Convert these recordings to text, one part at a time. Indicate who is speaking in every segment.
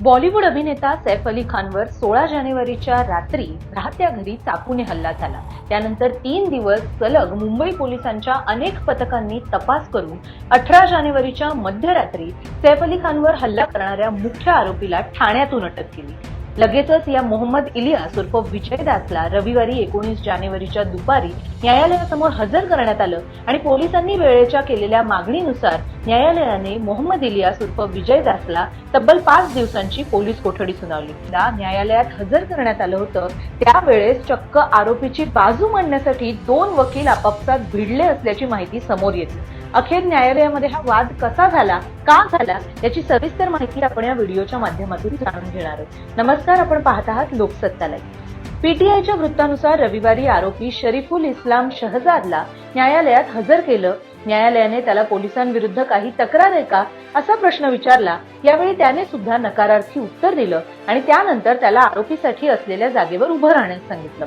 Speaker 1: बॉलिवूड अभिनेता सैफ अली खानवर सोळा जानेवारीच्या रात्री राहत्या घरी चाकूने हल्ला झाला. त्यानंतर तीन दिवस सलग मुंबई पोलिसांच्या अनेक पथकांनी तपास करून अठरा जानेवारीच्या मध्यरात्री सैफ अली खानवर हल्ला करणाऱ्या मुख्य आरोपीला ठाण्यातून अटक केली. लगेचच या मोहम्मद इलियास उर्फ विजयदासला रविवारी एकोणीस जानेवारीच्या दुपारी न्यायालयासमोर हजर करण्यात आलं आणि पोलिसांनी वेळेच्या केलेल्या मागणीनुसार न्यायालयाने मोहम्मद इलियास उर्फ विजयदासला तब्बल पाच दिवसांची पोलीस कोठडी सुनावली. न्यायालयात हजर करण्यात आलं होतं. त्यावेळेस चक्क आरोपीची बाजू मांडण्यासाठी दोन वकील आपापसात भिडले असल्याची माहिती समोर येते. अखेर न्यायालयामध्ये हा वाद कसा झाला का झाला याची सविस्तर माहिती आपण या व्हिडिओच्या माध्यमातून जाणून घेणार आहोत. नमस्कार आपण पाहत आहात लोकसत्तालय. पीटीआयच्या वृत्तानुसार रविवारी आरोपी शरीफुल इस्लाम शहजादला न्यायालयात हजर केलं. न्यायालयाने त्याला पोलिसांविरुद्ध काही तक्रार आहे का असा प्रश्न विचारला. यावेळी त्याने सुद्धा नकारार्थी उत्तर दिलं आणि त्यानंतर त्याला आरोपीसाठी असलेल्या जागेवर उभं राहण्यास सांगितलं.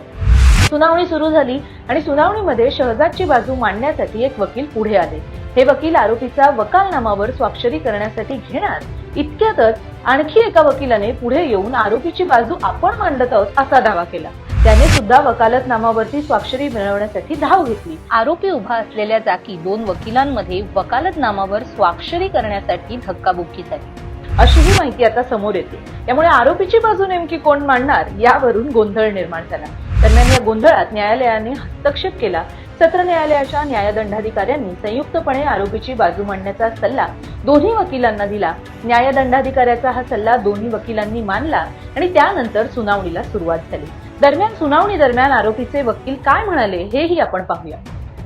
Speaker 1: सुनावणी सुरू झाली आणि सुनावणीमध्ये शहजादची बाजू मांडण्यासाठी एक वकील पुढे आले. हे वकील आरोपीचा वकालनामावर स्वाक्षरी करण्यासाठी घेणार इतक्यातच आणखी एका वकिलाने पुढे येऊन आरोपीची बाजू आपण मांडत आहोत असा दावा केला. त्याने सुद्धा वकालतनामावरती स्वाक्षरी मिळवण्यासाठी धाव घेतली. आरोपी उभा असलेल्या जागी दोन वकिलांमध्ये वकालतनामावर स्वाक्षरी करण्यासाठी धक्काबुक्की झाली. अशी ही माहिती आता समोर येते. त्यामुळे आरोपीची बाजू नेमकी कोण मांडणार यावरून गोंधळ निर्माण झाला. दरम्यान या गोंधळात न्यायालयाने हस्तक्षेप केला. सत्र न्यायालयाच्या न्यायदंडाधिकाऱ्यांनी संयुक्तपणे आरोपीची बाजू मांडण्याचा सल्ला दोन्ही वकिलांना दिला. न्यायदंडाधिकाऱ्याचा हा सल्ला दोन्ही वकिलांनी मानला आणि त्यानंतर सुनावणीला सुरुवात झाली. दरम्यान सुनावणी दरम्यान आरोपीचे वकील काय म्हणाले हेही आपण पाहूया.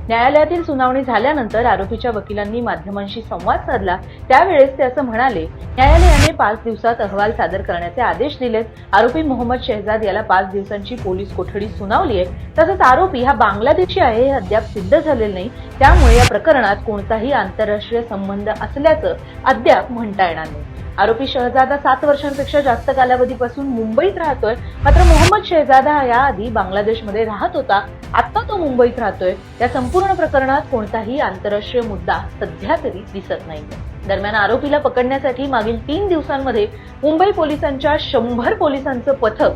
Speaker 1: न्यायालयातील सुनावणी झाल्यानंतर आरोपीच्या वकिलांनी माध्यमांशी संवाद साधला. त्यावेळेस ते असं म्हणाले न्यायालयाने पाच दिवसात अहवाल सादर करण्याचे आदेश दिलेत. आरोपी मोहम्मद शहजाद याला पाच दिवसांची पोलीस कोठडी सुनावली आहे तसंच आरोपी हा बांगलादेशी आहे हे अद्याप सिद्ध झालेलं नाही. त्यामुळे या प्रकरणात कोणताही आंतरराष्ट्रीय संबंध असल्याचं अद्याप म्हणता येणार नाही. आरोपी शहजादा सात वर्षांपेक्षा जास्त कालावधीपासून मुंबईत राहतोय. मात्र मोहम्मद शहजादा या आधी बांगलादेशमध्ये राहत होता. आता तो मुंबईत राहतोय. या संपूर्ण प्रकरणात कोणताही आंतरराष्ट्रीय मुद्दा सध्या तरी दिसत नाही दरम्यान आरोपीला पकडण्यासाठी मागील तीन दिवसांमध्ये मुंबई पोलिसांच्या शंभर पोलिसांचं पथक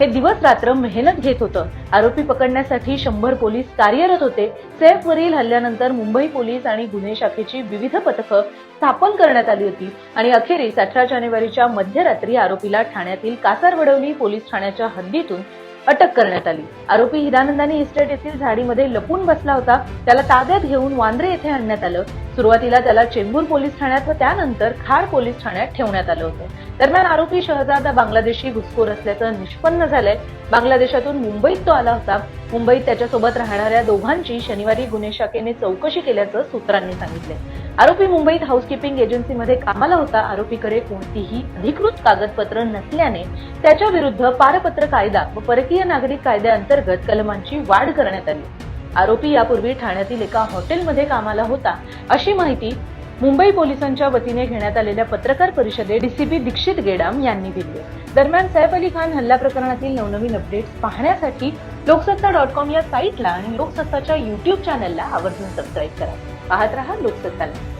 Speaker 1: हे दिवस रात्र मेहनत घेत होतं. आरोपी पकडण्यासाठी शंभर पोलीस कार्यरत होते. सैफवरील हल्ल्यानंतर मुंबई पोलीस आणि गुन्हे शाखेची विविध पथकं स्थापन करण्यात आली होती आणि अखेरीस अठरा जानेवारीच्या मध्यरात्री आरोपीला ठाण्यातील कासारवडवली पोलीस ठाण्याच्या हद्दीतून अटक करण्यात आली. आरोपी हिरानंदानी इस्टेट येथील झाडीमध्ये लपून बसला होता. त्याला ताब्यात घेऊन वांद्रे येथे आणण्यात आलं. सुरुवातीला त्याला चेंबूर पोलीस ठाण्यात व त्यानंतर खाड पोलीस ठाण्यात ठेवण्यात आलं होतं. दरम्यान आरोपी शहजादा बांगलादेशी घुसखोर असल्याचं निष्पन्न झालंय. बांगलादेशातून मुंबईत तो आला होता. मुंबईत त्याच्यासोबत राहणाऱ्या दोघांची शनिवारी गुन्हे शाखेने चौकशी केल्याचं सूत्रांनी सांगितले आरोपी मुंबईत हाऊसकीपिंग एजन्सीमध्ये कामाला होता. आरोपीकडे कोणतीही अधिकृत कागदपत्र नसल्याने त्याच्या विरुद्ध पारपत्र कायदा व परकीय नागरिक कायद्याअंतर्गत कलमांची वाढ करण्यात आली. आरोपी यापूर्वी ठाण्यातील एका हॉटेलमध्ये कामाला होता अशी माहिती मुंबई पोलिसांच्या वतीने घेण्यात आलेल्या पत्रकार परिषदेत डीसीपी दीक्षित गेडाम यांनी दिली. दरम्यान सैफ अली खान हल्ला प्रकरणातील नवनवीन अपडेट्स पाहण्यासाठी लोकसत्ता डॉट कॉम या साईटला आणि लोकसत्ताच्या युट्यूब चॅनलला आवर्जून सबस्क्राईब करा. पाहत रहा लोकसत्ताला